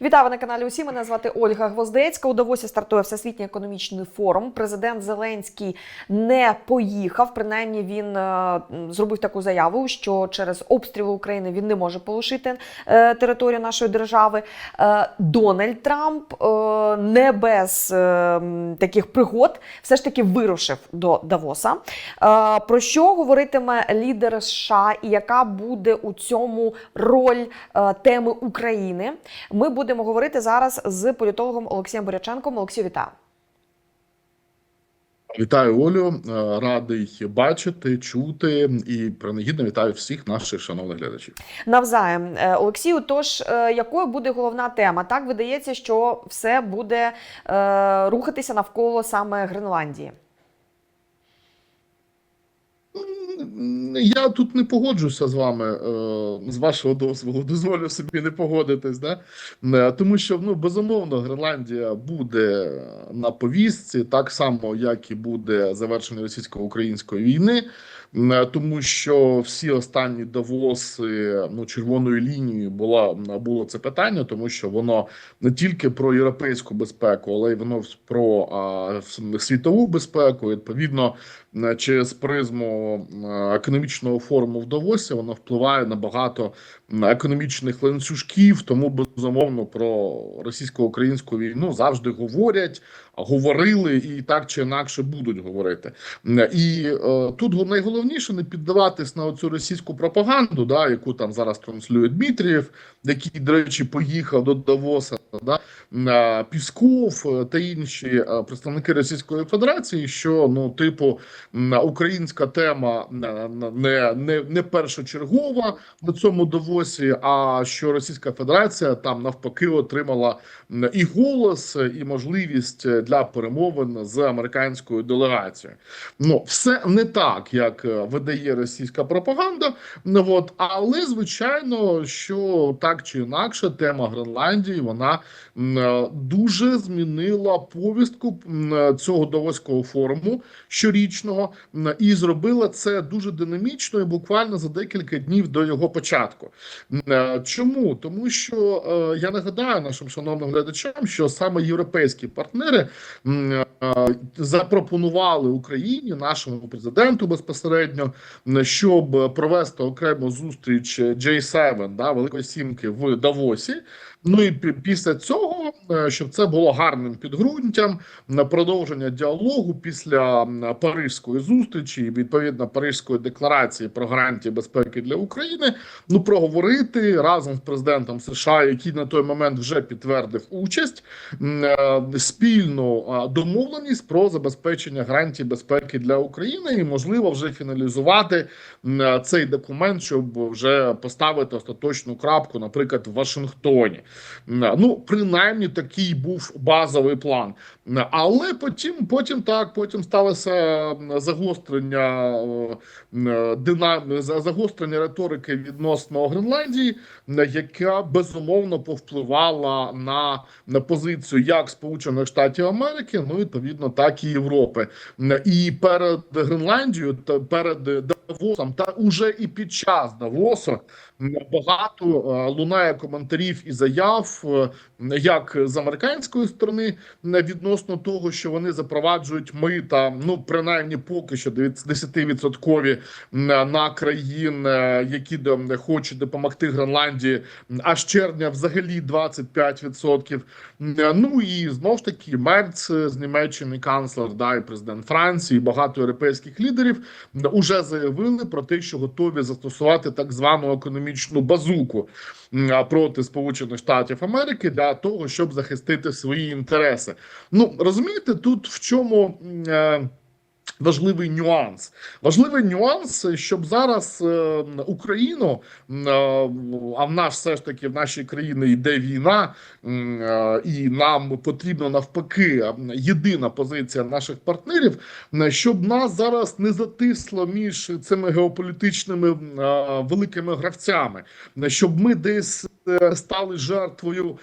Вітаю на каналі. Усі мене звати Ольга Гвоздецька. У Давосі стартує всесвітній економічний форум. Президент Зеленський не поїхав. Принаймні він е, зробив таку заяву, що через обстріли України він не може полишити е, територію нашої держави. Е, Дональд Трамп е, не без таких пригод все ж таки вирушив до Давоса. Про що говоритиме лідер США і яка буде у цьому роль теми України? Ми будемо говорити зараз з політологом Олексієм Боряченком. Олексій, вітаю. Вітаю Олю, Е, радий бачити, чути і принагідно вітаю всіх наших шановних глядачів. Навзаєм Е, Олексію. Тож е, якою буде головна тема? Так видається, що все буде рухатися навколо саме Гренландії. Я тут не погоджуся з вами, е, з вашого дозволу, дозволю собі не погодитись, да? Е, тому що ну безумовно Гренландія буде на повістці, так само як і буде завершення російсько-української війни. Тому що всі останні Давоси ну червоною лінією була було це питання, тому що воно не тільки про європейську безпеку, але й воно про а, світову безпеку. Відповідно, е, через призму е, економічного форуму в Давосі вона впливає на багато економічних ланцюжків. Тому безумовно про російсько-українську війну завжди говорять, говорили і так чи інакше будуть говорити. І е, тут найголовніше не піддаватись на цю російську пропаганду, да, яку там зараз транслює Дмитрієв, який, до речі, поїхав до Давоса. Да, Пісков е, та інші е, представники Російської Федерації, що ну, типу, українська тема е, не, не, не першочергова на цьому Давосі, а що Російська Федерація там навпаки отримала і голос, і можливість для перемовин з американською делегацією. Ну, все не так, як е, видає російська пропаганда. Ну от, але звичайно, що так чи інакше, тема Гренландії вона е, дуже змінила повістку е, цього Давоського форуму щорічного і зробила це дуже динамічно і буквально за декілька днів до його початку. Чому? Тому що я нагадаю нашим шановним глядачам, що саме європейські партнери запропонували Україні, нашому президенту безпосередньо, щоб провести окрему зустріч J7, да, Великої Сімки в Давосі. Ну і після цього, е, щоб це було гарним підґрунтям на продовження діалогу після Паризької зустрічі, і відповідно Паризької декларації про гарантії безпеки для України, ну проговорити разом з президентом США, який на той момент вже підтвердив участь, м, е, домовленість про забезпечення гарантій безпеки для України, і можливо вже фіналізувати цей документ, щоб вже поставити остаточну крапку, наприклад, в Вашингтоні. Ну, принаймні, такий був базовий план. Але потім, потім так, потім сталося загострення е, динам... загострення риторики відносно Гренландії, яка безумовно повпливала на позицію як Сполучених Штатів Америки, ну відповідно, так і Європи. І перед Гренландією перед Давосом, та уже і під час Давосу м, багато е, лунає коментарів і заяв, е, як з американської сторони е, відносно того, що вони запроваджують мита, ну принаймні поки що 10% на країн, які хочуть допомогти Гренландії, а з червня взагалі 25%. Е, Ну і знов ж таки Мерц з Німеччини, канцлер, да, і президент Франції, і багато європейських лідерів вже заявили про те, що готові застосувати так звану економічну базуку проти Сполучених Штатів Америки для того, щоб захистити свої інтереси. Ну розумієте, тут в чому. Важливий нюанс. Важливий нюанс, щоб зараз е, Україну, е, а в нас все ж таки в нашій країні йде війна, е, і нам потрібна навпаки єдина позиція наших партнерів, щоб нас зараз не затисло між цими геополітичними великими гравцями, щоб ми десь стали жертвою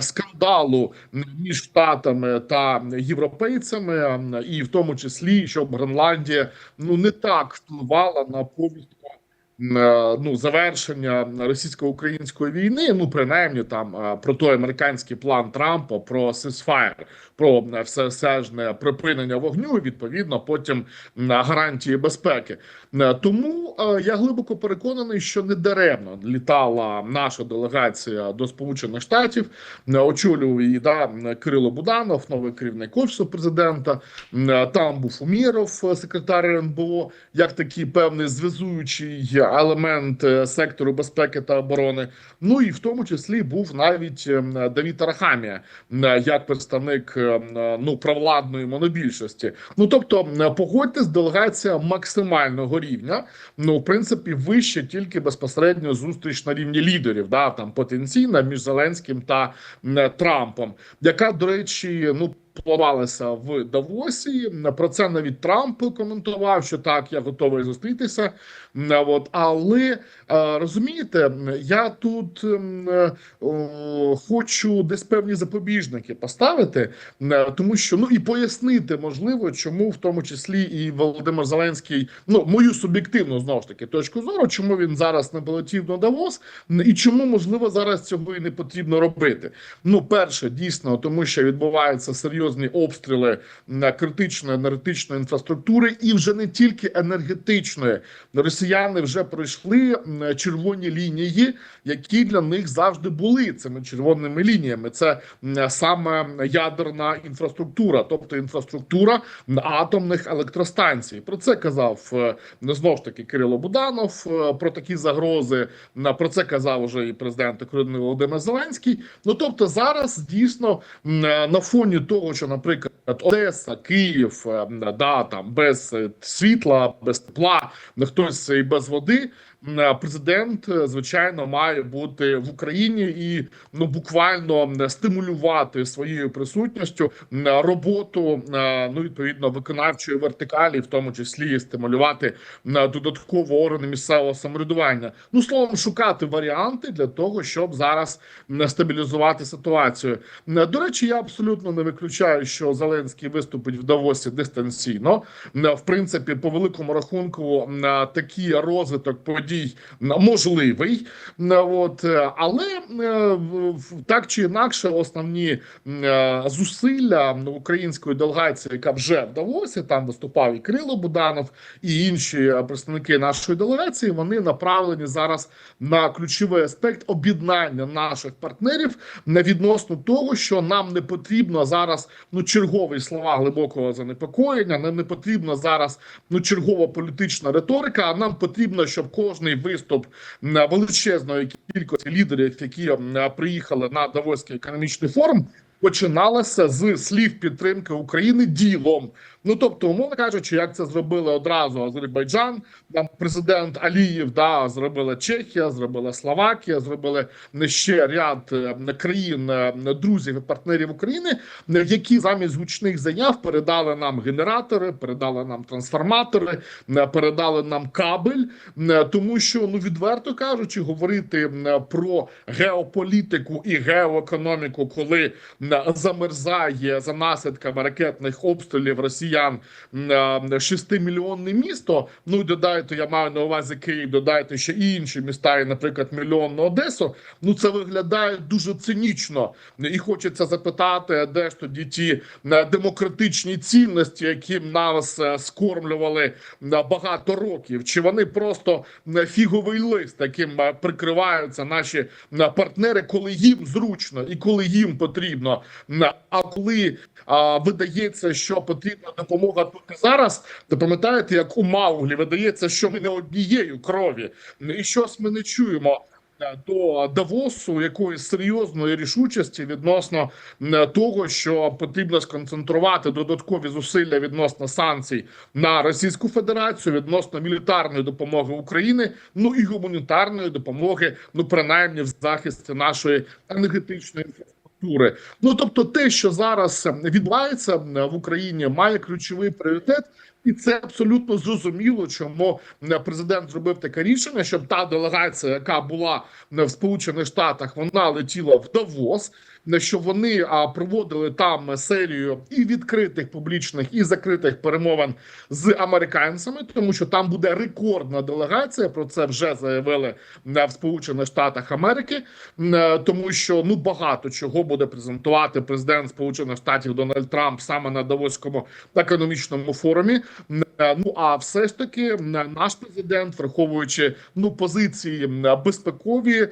скандалу між штатами та європейцями, і в тому числі щоб Гренландія ну не так впливала на повістку ну завершення російсько-української війни. Ну принаймні там е, про той американський план Трампа про ceasefire, про е, всесежне припинення вогню. і, Відповідно, потім гарантії безпеки. Е, Тому е, я глибоко переконаний, що не даремно літала наша делегація до Сполучених Штатів. Е, Очолював її да, Кирило Буданов, новий керівник офісу президента. Е, Там був Умєров, е, секретар РНБО, як такий певний зв'язуючий елемент е, сектору безпеки та оборони. Ну і в тому числі був навіть е, Давід Арахамія, як представник е, е, ну провладної монобільшості. Ну тобто, погодьтесь, делегація максимального рівня. Ну, в принципі, вище тільки безпосередньо зустріч на рівні лідерів, да там потенційна між Зеленським та Трампом, яка, до речі, ну. Планувалася в Давосі. Про це навіть Трамп коментував, що так, я готовий зустрітися. От, але е, розумієте, я тут е, хочу десь певні запобіжники поставити, е, тому що ну і пояснити можливо, чому в тому числі і Володимир Зеленський, ну мою суб'єктивну знову ж таки точку зору, чому він зараз не полетів на Давос, і чому можливо зараз цього і не потрібно робити. Ну, перше, дійсно, тому що відбуваються серйозні обстріли на критичної енергетичної інфраструктури, і вже не тільки енергетичної. Росіяни вже пройшли червоні лінії, які для них завжди були цими червоними лініями. Це саме ядерна інфраструктура, тобто інфраструктура атомних електростанцій. Про це казав е, ну, знову ж таки Кирило Буданов. е, Про такі загрози на про це казав уже і президент України Володимир Зеленський. Ну тобто, зараз дійсно е, на фоні того, що, наприклад, Одеса, Київ, е, да там без е, світла, без тепла, хтось і без води. Е, Президент е, звичайно має бути в Україні і ну буквально м, стимулювати своєю присутністю роботу е, ну відповідно виконавчої вертикалі, в тому числі стимулювати м, додатково органи місцевого самоврядування. Ну словом, шукати варіанти для того, щоб зараз стабілізувати ситуацію. До речі, я абсолютно не виключаю, що Зеленський виступить в Давосі дистанційно. В принципі, по великому рахунку, такий розвиток подій м, можливий. От, е, але е, так чи інакше, основні е, зусилля української делегації, яка вже в Давосі, там виступав і Кирило Буданов, і інші представники нашої делегації, вони направлені зараз на ключовий аспект об'єднання наших партнерів не відносно того, що нам не потрібно зараз ну чергові слова глибокого занепокоєння. Нам не потрібно зараз ну чергова політична риторика. А нам потрібно, щоб кожний виступ величезної кількості лідерів, які приїхали на Давоський економічний форум. Починалося з слів підтримки України ділом. Ну тобто, умовно кажучи, як це зробили одразу Азербайджан, там президент Алієв, да зробила Чехія, зробила Словакія, зробили ще ряд е, країн, е, друзів і партнерів України, е, які замість гучних заяв передали нам генератори, передали нам трансформатори, передали нам кабель. Тому що ну відверто кажучи, говорити про геополітику і геоекономіку, коли замерзає за наслідками ракетних обстрілів росіян е, шестимільйонне місто. Ну додайте, я маю на увазі Київ, додайте ще і інші міста, і, наприклад, мільйонну Одесу. Ну це виглядає дуже цинічно, і хочеться запитати, де ж тоді ті демократичні цінності, які нас е, скормлювали багато років, чи вони просто фіговий лист, яким е, прикриваються наші партнери, коли їм зручно і коли їм потрібно. А коли а, видається, що потрібна допомога тут і зараз, то пам'ятаєте, як у Мауглі видається, що ми не однією крові, і щось ми не чуємо. е, До Давосу якоїсь серйозної рішучості відносно того, що потрібно сконцентрувати додаткові зусилля відносно санкцій на Російську Федерацію, відносно мілітарної допомоги України, ну і гуманітарної допомоги, ну принаймні в захисті нашої енергетичної інфраструктури. Ну тобто, те, що зараз відбувається в Україні, має ключовий пріоритет. І це абсолютно зрозуміло, чому президент зробив таке рішення, щоб та делегація, яка була в Сполучених Штатах, вона летіла в Давос. Що вони проводили там серію і відкритих публічних, і закритих перемовин з американцями, тому що там буде рекордна делегація. Про це вже заявили е, в Сполучених Штатах Америки, Е, тому що ну багато чого буде презентувати президент Сполучених Штатів Дональд Трамп саме на Давоському економічному форумі. Е, Ну а все ж таки наш президент, враховуючи ну позиції безпекові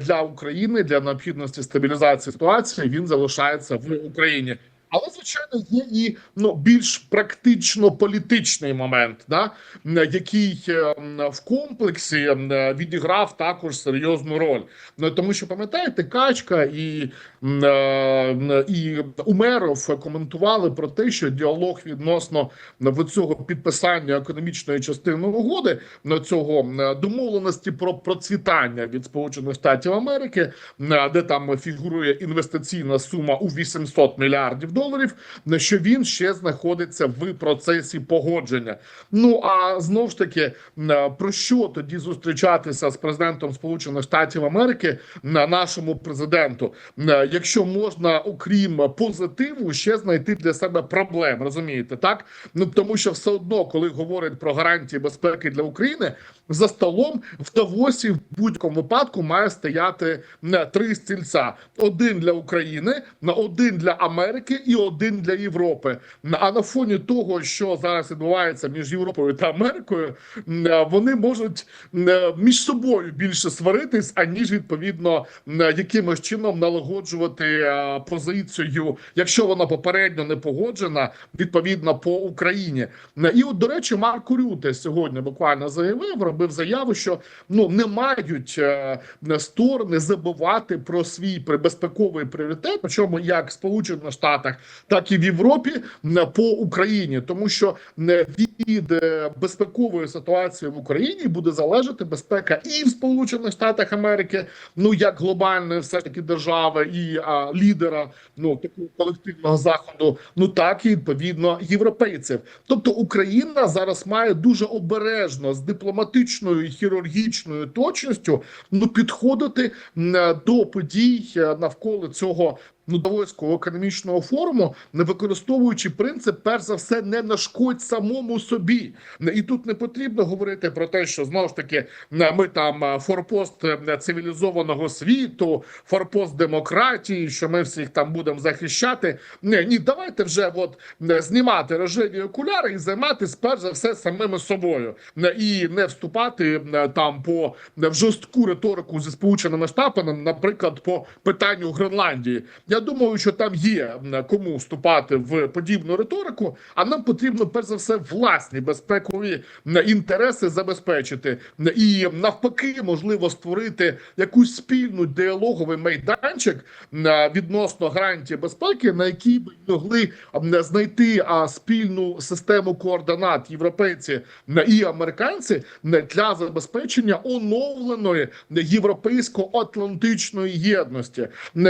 для України для необхідності стабілізації ситуації, він залишається в Україні. Але звичайно є і ну більш практично політичний момент, да який е, в комплексі відіграв також серйозну роль. Ну тому що пам'ятаєте, качка і, е, і Умеров коментували про те, що діалог відносно в цього підписання економічної частини угоди на цього домовленості про процвітання від Сполучених Штатів Америки, де там фігурує інвестиційна сума у 800 мільярдів доларів, на що він ще знаходиться в процесі погодження. Ну а знов ж таки про що тоді зустрічатися з президентом Сполучених Штатів Америки на нашому президенту, якщо можна, окрім позитиву, ще знайти для себе проблем, розумієте, так? Ну тому що все одно, коли говорять про гарантії безпеки для України, за столом в Давосі в будь-якому випадку має стояти м, три стільця: один для України, на один для Америки і один для Європи. А на фоні того, що зараз відбувається між Європою та Америкою, вони можуть між собою більше сваритись, аніж відповідно м, якимось чином налагоджувати е, позицію, якщо вона попередньо не погоджена, відповідно по Україні. І от до речі, Марко Рюте сьогодні буквально заявив, робив заяву, що ну не мають е, сторони забувати про свій безпековий пріоритет, причому як Сполучених Штатах, так і в Європі по Україні, тому що від е, безпекової ситуації в Україні буде залежати безпека і в Сполучених Штатах Америки, ну як глобальної все ж таки держави і а, лідера ну такого колективного заходу, ну так і відповідно європейців. Тобто Україна зараз має дуже обережно з дипломатичною і хірургічною точністю ну підходити до подій е, навколо цього. Ну, Давоського економічного форуму, не використовуючи принцип, перш за все, не нашкодь самому собі. І тут не потрібно говорити про те, що знову ж таки ми там е, форпост е, цивілізованого світу, форпост демократії, що ми всіх там будемо захищати. Ні, ні, давайте вже от е, знімати рожеві окуляри і займатися перш за все самими собою, і не вступати там по в жорстку риторику зі сполученими штатами, наприклад, по питанню Гренландії. Я думаю, що там є кому вступати в подібну риторику, а нам потрібно перш за все власні безпекові інтереси забезпечити і навпаки, можливо, створити якусь спільну діалоговий майданчик відносно гарантії безпеки, на якій би могли знайти спільну систему координат європейці і американці для забезпечення оновленої європейсько-атлантичної єдності.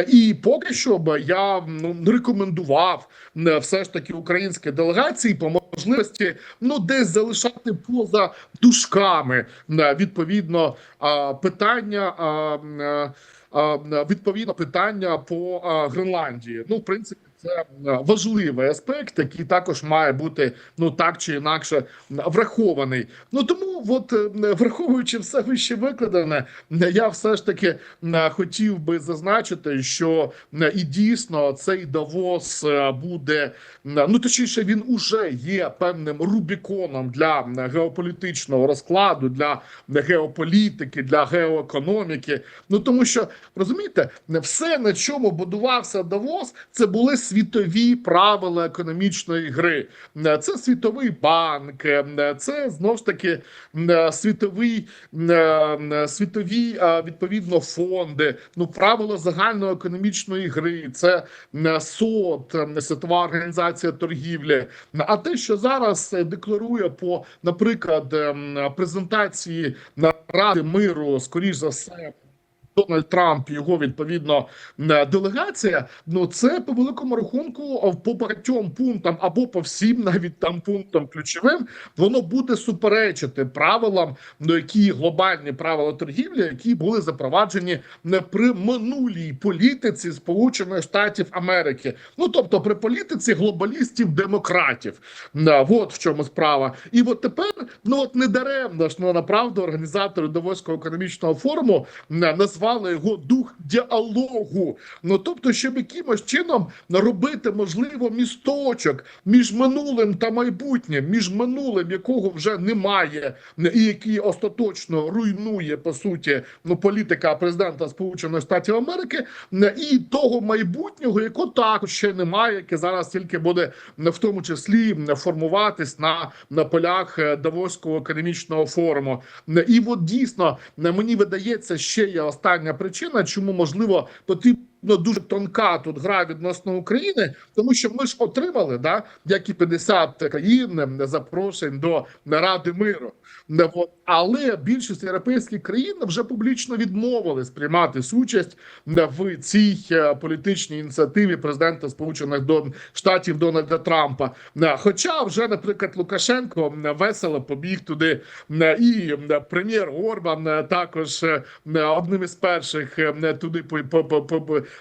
І поки що б я ну рекомендував все ж таки українській делегації по можливості ну десь залишати поза дужками м, відповідно питання. а, а, Відповідно питання по Гренландії. Ну, в принципі, це е, важливий аспект, який також має бути ну так чи інакше врахований. Ну тому, от е, враховуючи все вище викладене, я все ж таки хотів би зазначити, що і дійсно цей Давос е, буде ну точніше, він уже є певним рубіконом для геополітичного розкладу, для геополітики, для геоекономіки. Ну тому що розумієте, все на чому будувався Давос, це були світові правила економічної гри. Це світовий банк, е, це знов ж таки світовий е, світові е, відповідно фонди. Ну правила загальної економічної гри, це е, СОТ, е, Світова організація торгівлі. А те, що зараз е, декларує по, наприклад, е, презентації Ради миру, скоріш за все. Дональд Трамп, його відповідно е, делегація. Ну це по великому рахунку е, по багатьом пунктам або по всім, навіть там пунктам ключовим, воно буде суперечити правилам, ну які глобальні правила торгівлі, які були запроваджені не при минулій політиці Сполучених Штатів Америки. Ну тобто при політиці глобалістів-демократів. Да, от в чому справа. І от тепер, ну от не даремно ж ну, направду організатори Давоського економічного форуму е, назвали його дух діалогу. Ну тобто, щоб якимось чином робити можливо місточок між минулим та майбутнім, між минулим, якого вже немає, і який остаточно руйнує по суті ну політика президента Сполучених Штатів Америки, і того майбутнього, якого також ще немає, яке зараз тільки буде в тому числі формуватись на, на полях е, Давоського економічного форуму. І от дійсно мені видається, ще є остання причина, чому можливо потрібно. Дуже тонка тут гра відносно України, тому що ми ж отримали, да, як і 50 країн запрошень до Ради миру. Не от. Але більшість європейських країн вже публічно відмовились приймати участь в цій е, політичній ініціативі президента Сполучених Штатів Дональда Трампа. Е, Хоча вже, наприклад, Лукашенко весело побіг туди, і прем'єр Орбан е, також одним із перших туди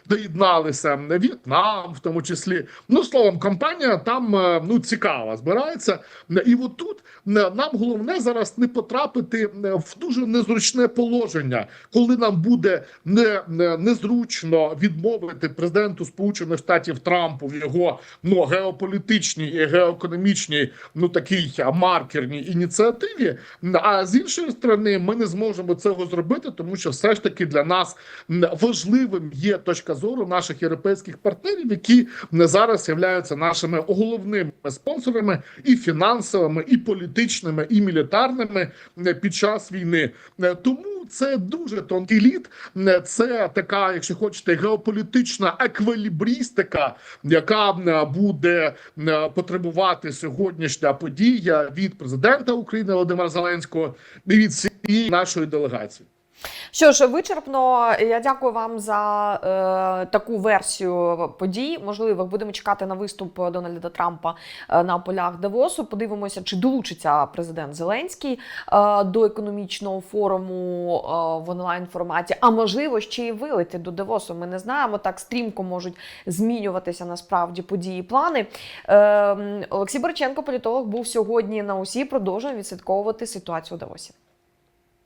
доєдналися. В'єтнам, в тому числі. Ну словом, компанія там ну цікава збирається. І от тут е, нам головне зараз не потрапити е, в дуже незручне положення, коли нам буде не, не незручно відмовити президенту Сполучених Штатів Трампу в його ну геополітичній і геоекономічній, ну такій маркерній ініціативі. А з іншої сторони, ми не зможемо цього зробити, тому що все ж таки для нас важливим є точка зору наших європейських партнерів, які м, зараз являються нашими головними спонсорами і фінансовими, і політичними, і мілітарними під час війни. Е, Тому це дуже тонкий лід. Е, Це така, якщо хочете, геополітична еквілібристика, яка буде потребувати сьогоднішня подія від президента України Володимира Зеленського і від всієї нашої делегації. Що ж, вичерпно, я дякую вам за е, таку версію подій. Можливо, будемо чекати на виступ Дональда Трампа е, на полях Давосу. Подивимося, чи долучиться президент Зеленський е, до економічного форуму е, в онлайн форматі. А можливо, ще й вилетить до Давосу. Ми не знаємо. Так стрімко можуть змінюватися насправді події, плани. Е, Олексій Борченко, політолог, був сьогодні на усі. Продовжуємо відслідковувати ситуацію у Давосі.